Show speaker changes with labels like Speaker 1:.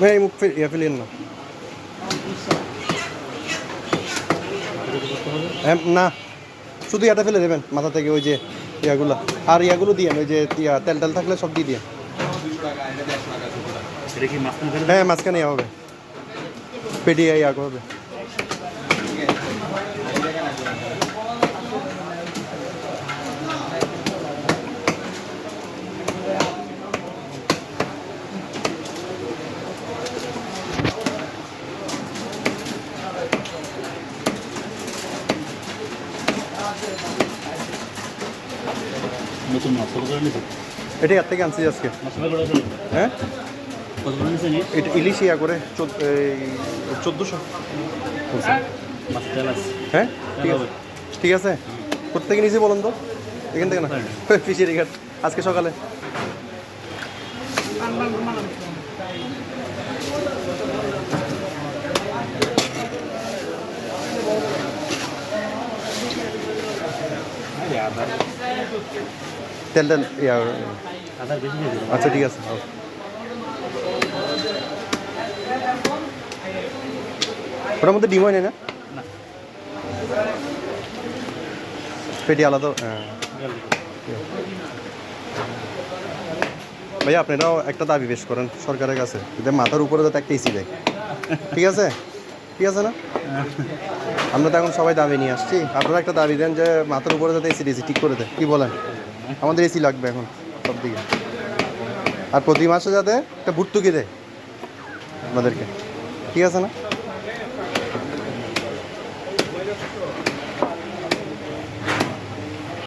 Speaker 1: ভাই মুখ ইয়া ফেলিয়েন না না শুধু ইয়াটা ফেলে দেবেন, মাথা থেকে ওই যে ইয়াগুলো। আর ইয়াগুলো দিয়ে, ওই যে তেল তেল থাকলে সব দিয়ে দিয়ে
Speaker 2: এটা কি মাঝখানে ফেলে
Speaker 1: হ্যাঁ মাঝখানে ইয়া হবে পেটি ইয়া হবে
Speaker 2: নতুন মাছ কত করে নিছে
Speaker 1: এটা এর থেকে আনছি আজকে। হ্যাঁ? এটা ইলিশ ইয়া করে চোদ্দোশো। হ্যাঁ? ঠিক আছে। ঠিক আছে? নিয়েছি বলুন তো। এখান থেকে না? ফিশারি ঘাট আজকে সকালে। তেল
Speaker 2: দিল
Speaker 1: আচ্ছা ঠিক আছে। ওটার মধ্যে ডিম হয় না? পেটি আলাদা হ্যাঁ। ভাইয়া, আপনারাও একটা দাবি পেশ করেন সরকারের কাছে মাথার উপরে যাতে একটা এসি দেয়। ঠিক আছে? ঠিক আছে না? আমরা তো এখন সবাই দাবি নিয়ে আসছি। আপনারা একটা দাবি দেন যে মাথার উপরে যাতে এসি দিয়েছি ঠিক করে দেয়। কী বলেন? আমাদের এসি লাগবে এখন সব দিকে। আর প্রতি মাসে যাতে একটা ভর্তুকি দেয় আমাদেরকে। ঠিক আছে না?